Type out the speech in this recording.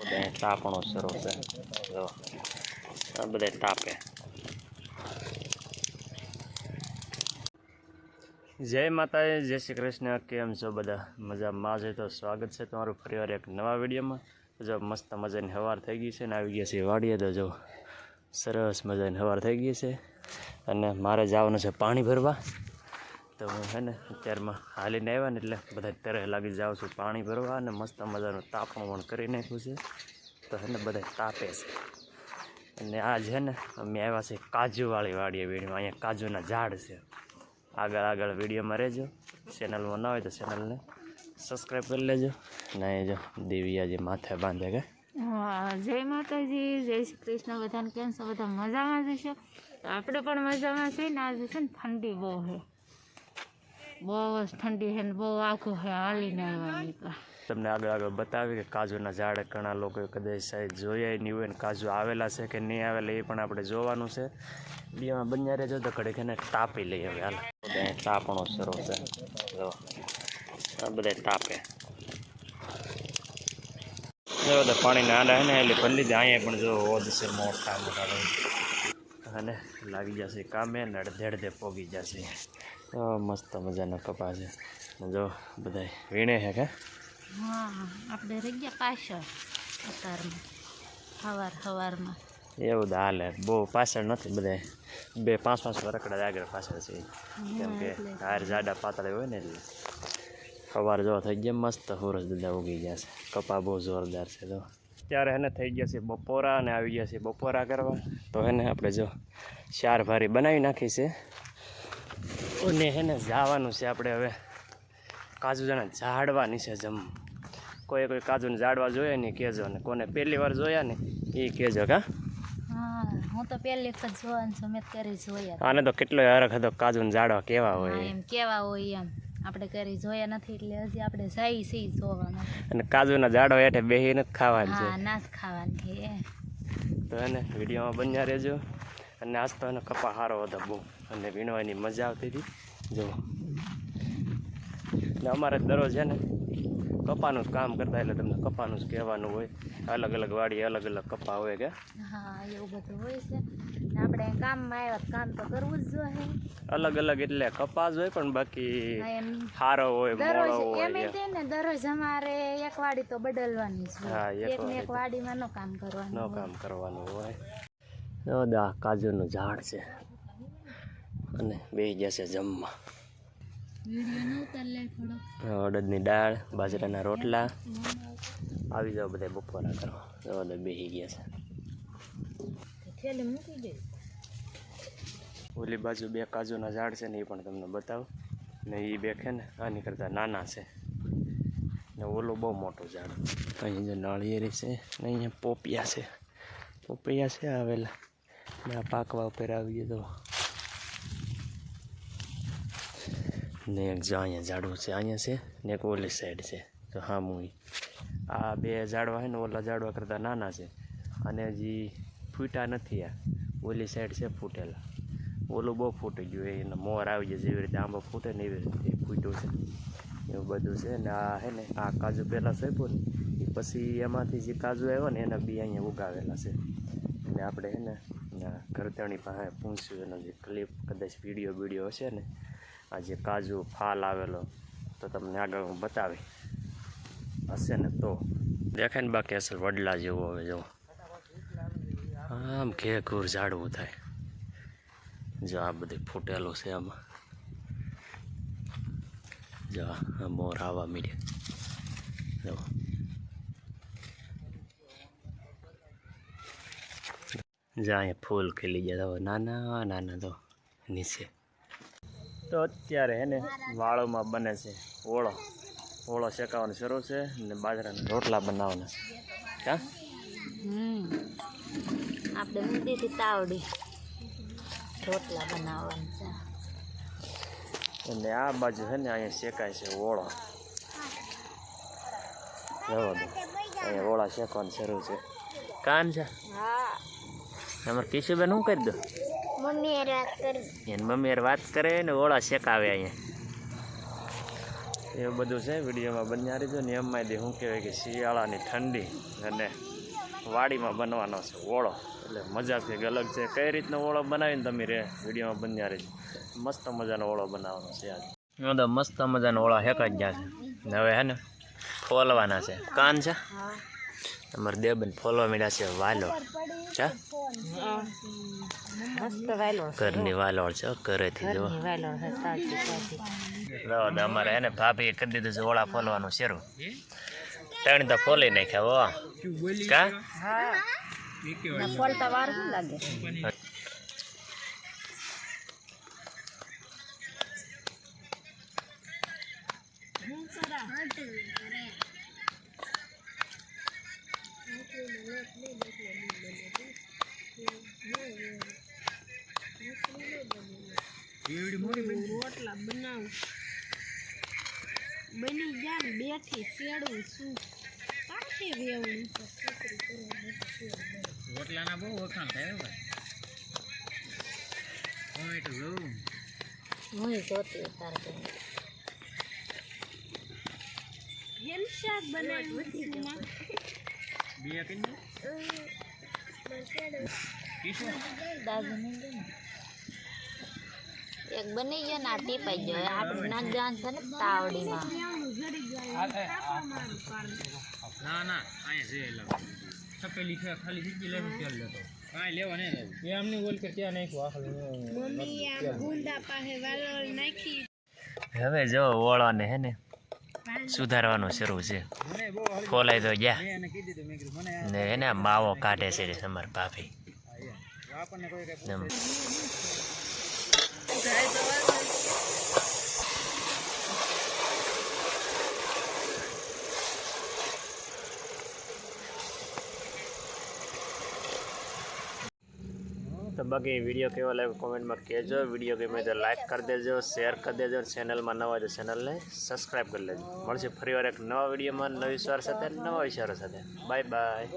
બધા તાપણો શરૂ છે. જો તાપે. જય માતાએ જય શ્રી કૃષ્ણ. કેમ છો બધા? મજામાં છે તો સ્વાગત છે તમારું ફરીવાર એક નવા વિડીયોમાં. જો, મસ્ત મજાની હવાર થઈ ગઈ છે ને આવી ગયા છે વાડીએ તો જો, સરસ મજાની હવાર થઈ ગઈ છે. અને મારે જવાનું છે પાણી ભરવા. તો હું છે ને અત્યારમાં હાલીને આવ્યા ને એટલે બધા તરે લાગી જાઉં છું પાણી ભરવા અને મસ્ત મજાનું તાપણું પણ કરી નાખ્યું છે. તો છે ને બધા તાપે છે. અને આ છે ને અમે આવ્યા છે કાજુવાળી વાડીએ વીડિયો અહીંયા કાજુના ઝાડ છે. આગળ આગળ વિડીયોમાં રહેજો. ચેનલમાં ના હોય તો ચેનલને સબસ્ક્રાઈબ કરી લેજો. ને જો દેવિયાજી માથે બાંધે કે. જય માતાજી, જય શ્રી કૃષ્ણ. બધાને કેમ છો? બધા મજામાં જશો આપણે પણ મજામાં છે ને? આજે છે ને ઠંડી બહુ છે. બહુ જ ઠંડી છે બહુ આખું હાલીને તો તમને આગળ આગળ બતાવી કે કાજુના ઝાડ ઘણા લોકો કદાચ સાહેબ જોયા નહીં હોય ને કાજુ આવેલા છે કે નહીં આવેલા એ પણ આપણે જોવાનું છે. બીમાં બંજારે જો તો ઘડીક એને તાપી લઈએ હવે, હાલ. તાપણો શરૂ છે. આ બધા તાપે. જો પાણીના ને, એટલે ભરી જ અહીંયા પણ જો ઓદ છે મોટા મોટા. અને લાગી જશે કામે ને અડધે અડધે પોગી જશે. તો મસ્ત મજાના કપા છે. જો બધા વીણે છે કે? આપણે રહી ગયા પાછળ અત્યારમાં સવારમાં એવું તો હાલે બહુ પાછળ નથી બધા બે પાંચ પાંચ રકડા આગળ પાછળ છે. કેમ કે હાર જાડા પાતળી હોય ને એટલે. સવાર જો થઈ ગયા મસ્ત સૂરજ બધા ઉગી ગયા છે. કપા બહુ જોરદાર છે તો. ત્યારે એને થઈ ગયા છે બપોરા અને આવી ગયા છે બપોરા કરવા. તો એને આપણે જો ચાર ભારી બનાવી નાખી છે. અને એને જવાનું છે આપણે હવે કાજુ જણા ઝાડવાની છે જમ. કોઈ કોઈ કાજુને ઝાડવા જોઈએ નહીં કહેજો ને કોને પહેલી વાર જોયા ને એ કહેજો કા. હા હું તો પહેલી વખત જોવાનું છું મેં કરી જોયા. આને તો કેટલો હરખ હતો કાજુને ઝાડવા કેવા હોય. એમ કેવા હોય એમ. આપણે કરી જોયા નથી એટલે હજી આપણે જઈ સી જોવાનું. અને કાજુના ઝાડો હેઠે બેહીને જ ખાવાની છે. હા નાશ ખાવાની છે તો એને વિડીયોમાં બન્યા રહેજો. અને આજ તો એનો કપા સારો હતો બહુ. અને વીણવાની મજા આવતી હતી. જો. ને અમારે દરરોજ છે ને કપાનું જ કામ કરતા એટલે તમને કપાનું જ કહેવાનું હોય. અલગ અલગ વાડી અલગ અલગ કપા હોય કે? હા એવું બધું હોય છે. આપણે કામમાં આવ્યા કામ તો કરવું જ જોઈએ. અલગ અલગ એટલે કપાસ હોય પણ બાકી હારો હોય મોળો હોય એમ તે ને દરરોજ અમારે એક વાડી તો બદલવાની જ હા, એક ને એક વાડીમાં નો કામ કરવાનું નો કામ કરવાનું હોય. દા કાજુનું ઝાડ છે. અને બે જશે જમવા વીડિયો ન ઉતાર લે થોડો અડદની દાળ, બાજરાના રોટલા. આવી જાવ બધા બપોરા કરવા. જો બધા બેસી ગયા છે. દે ઓલી બાજુ બે કાજુના ઝાડ છે ને એ પણ તમને બતાવું. ને એ બે છે ને આની કરતાં નાના છે. ને ઓલું બહુ મોટું ઝાડ. અહીં જે નાળિયેરી છે ને અહીંયા પોપિયા છે. પોપિયા છે આવેલા ને આ પાકવા ઉપર આવી તો ને એક જો અહીંયા ઝાડવું છે, અહીંયા છે ને એક ઓલી સાઈડ છે. તો હા હું આ બે ઝાડવા છે ને ઓલા ઝાડવા કરતાં નાના છે. અને હજી ફૂટા નથી આ. ઓલી સાઈડ છે ફૂટેલા. ઓલું બહુ ફૂટી ગયું એને મોર આવી જાય જેવી રીતે આંબો ફૂટે ને એવી રીતે ફૂટ્યું છે. એવું બધું છે ને આ હે ને, આ કાજુ પહેલાં સોંપ્યું ને, એ પછી એમાંથી જે કાજુ આવ્યો ને, એના બી અહીંયા ઉગાવેલા છે. અને આપણે હે ને ઘરતાણી પાસે પૂછ્યું એનો જે ક્લિપ કદાચ વીડિયો વીડિયો હશે ને આ જે કાજુ ફાલ આવેલો. તો તમને આગળ હું બતાવી હશે ને તો. દેખાય ને બાકી અસલ વડલા જેવું હવે જો. આમ ઘેઘૂર ઝાડવું થાય. જો આ બધું ફૂટેલું છે આમાં. જો મોર આવવા મીડ્યા. જો. જ્યાં અહીંયા ફૂલ ખીલી ગયા. હવે નાના નાના તો નીચે. તો અત્યારે એને વાળોમાં બને છે ઓળો. ઓળો શેકાવાનો શરૂ છે ને બાજરાના રોટલા બનાવવાના છે. કા આપણે મૂકી તાવડી રોટલા બનાવવાના છે. અને આ બાજુ છે ને અહીંયા શેકાય છે ઓળો. જવા દો. અહીંયા ઓળા શેકવાનું શરૂ છે. કાન છે? અમારે કિશુબેન શું કરી દો મમ્મી વાત કરી. એન મમ્મી વાત કરે ને ઓળા શેકાવે અહીંયા. એવું બધું છે વિડીયોમાં બન્યા રહીજો ને એમાં દે શું કહેવાય કે શિયાળાની ઠંડી અને વાડીમાં બનવાનો છે ઓળો. એટલે મજા કંઈક અલગ છે. કઈ રીતનો ઓળો બનાવીને તમે રે વિડીયોમાં બન્યા રહીજો. મસ્ત મજાનો ઓળો બનાવવાનો છે આજ. તો મસ્ત મજાનો ઓળા હેકાઈ ગયા છે. ને હવે હે ને ખોલવાના છે. કાન છે? અમારે દેવબેન ફોલવા માંડ્યા છે વાલો છે ઘરની વાલોળ છે હો, ઘરેથી જો અમારે એને ભાભી કરી દીધું છે ઓળા ફોલવાનું શરૂ. ત્રણ તો ફોલી નાખ્યા હો. કા? હા. ફોલતા વાર લાગે? રોટલા બનાવું. બની જાય ને બેઠી શેડું શું? પાછી વેવણી રોટલાના બહુ વખાણ થાય ભાઈ. જોઉં. હું જોતી તારે એમ શાક બનાવ્યું કીશું દાદુ નહીં ગયું એક બની ગયો ને આ ટીપાઈ ગયો. આપણે છે ને તાવડીમાં. ના ના અહીંયા છે એટલે છે ખાલી સીધી લેવું લેતો. કાંઈ લેવા નહીં એ અમને બોલ કે ત્યાં નાખ્યું આખલું મમ્મી આ ગુંદા પાસે વાલોળ નાખી. હવે જો ઓળાને હે ને સુધારવાનું શરૂ છે. ખોલાઈ તો ગયા. ને એને માવો કાઢે છે તમારા ભાભી. આપણને કોઈ તો બાકી વીડિયો કેવો લાગ્યો કોમેન્ટમાં કહેજો. વીડિયો ગમે તો લાઈક કરી દેજો શેર કરી દેજો ચેનલમાં નવા તો ચેનલને સબસ્ક્રાઈબ કરી લેજો. મળશે ફરીવાર એક નવા વિડીયોમાં નવી સવાર સાથે, નવા વિચારો સાથે. Bye bye